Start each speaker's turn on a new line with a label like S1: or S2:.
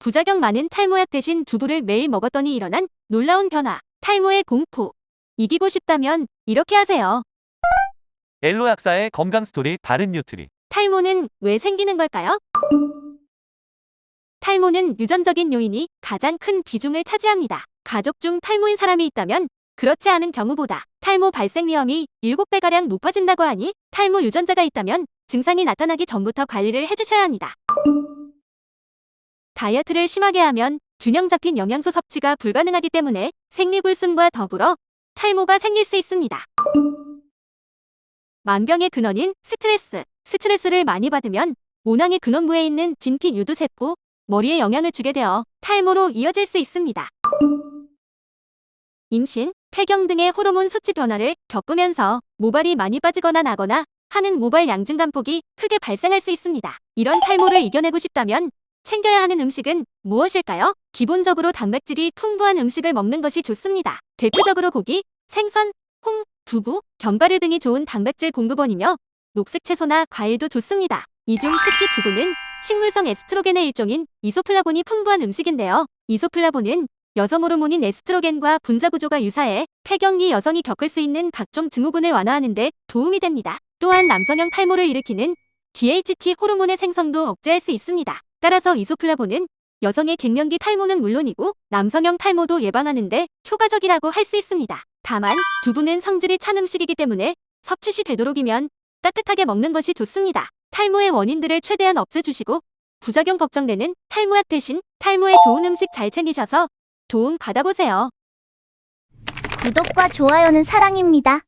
S1: 부작용 많은 탈모약 대신 두부를 매일 먹었더니 일어난 놀라운 변화. 탈모의 공포. 이기고 싶다면 이렇게 하세요.
S2: 엘로 약사의 건강 스토리 바른 뉴트리.
S1: 탈모는 왜 생기는 걸까요? 탈모는 유전적인 요인이 가장 큰 비중을 차지합니다. 가족 중 탈모인 사람이 있다면 그렇지 않은 경우보다 탈모 발생 위험이 7배가량 높아진다고 하니 탈모 유전자가 있다면 증상이 나타나기 전부터 관리를 해주셔야 합니다. 다이어트를 심하게 하면 균형 잡힌 영양소 섭취가 불가능하기 때문에 생리불순과 더불어 탈모가 생길 수 있습니다. 만병의 근원인 스트레스. 스트레스를 많이 받으면 모낭의 근원부에 있는 진피 유두세포, 머리에 영향을 주게 되어 탈모로 이어질 수 있습니다. 임신, 폐경 등의 호르몬 수치 변화를 겪으면서 모발이 많이 빠지거나 나거나 하는 모발 양증 감폭이 크게 발생할 수 있습니다. 이런 탈모를 이겨내고 싶다면 챙겨야 하는 음식은 무엇일까요? 기본적으로 단백질이 풍부한 음식을 먹는 것이 좋습니다. 대표적으로 고기, 생선, 홍, 두부, 견과류 등이 좋은 단백질 공급원이며 녹색 채소나 과일도 좋습니다. 이중 특히 두부는 식물성 에스트로겐의 일종인 이소플라본이 풍부한 음식인데요. 이소플라본은 여성 호르몬인 에스트로겐과 분자 구조가 유사해 폐경기 여성이 겪을 수 있는 각종 증후군을 완화하는 데 도움이 됩니다. 또한 남성형 탈모를 일으키는 DHT 호르몬의 생성도 억제할 수 있습니다. 따라서 이소플라본은 여성의 갱년기 탈모는 물론이고 남성형 탈모도 예방하는데 효과적이라고 할 수 있습니다. 다만 두부는 성질이 찬 음식이기 때문에 섭취 시 되도록이면 따뜻하게 먹는 것이 좋습니다. 탈모의 원인들을 최대한 없애주시고 부작용 걱정되는 탈모약 대신 탈모에 좋은 음식 잘 챙기셔서 도움 받아보세요.
S3: 구독과 좋아요는 사랑입니다.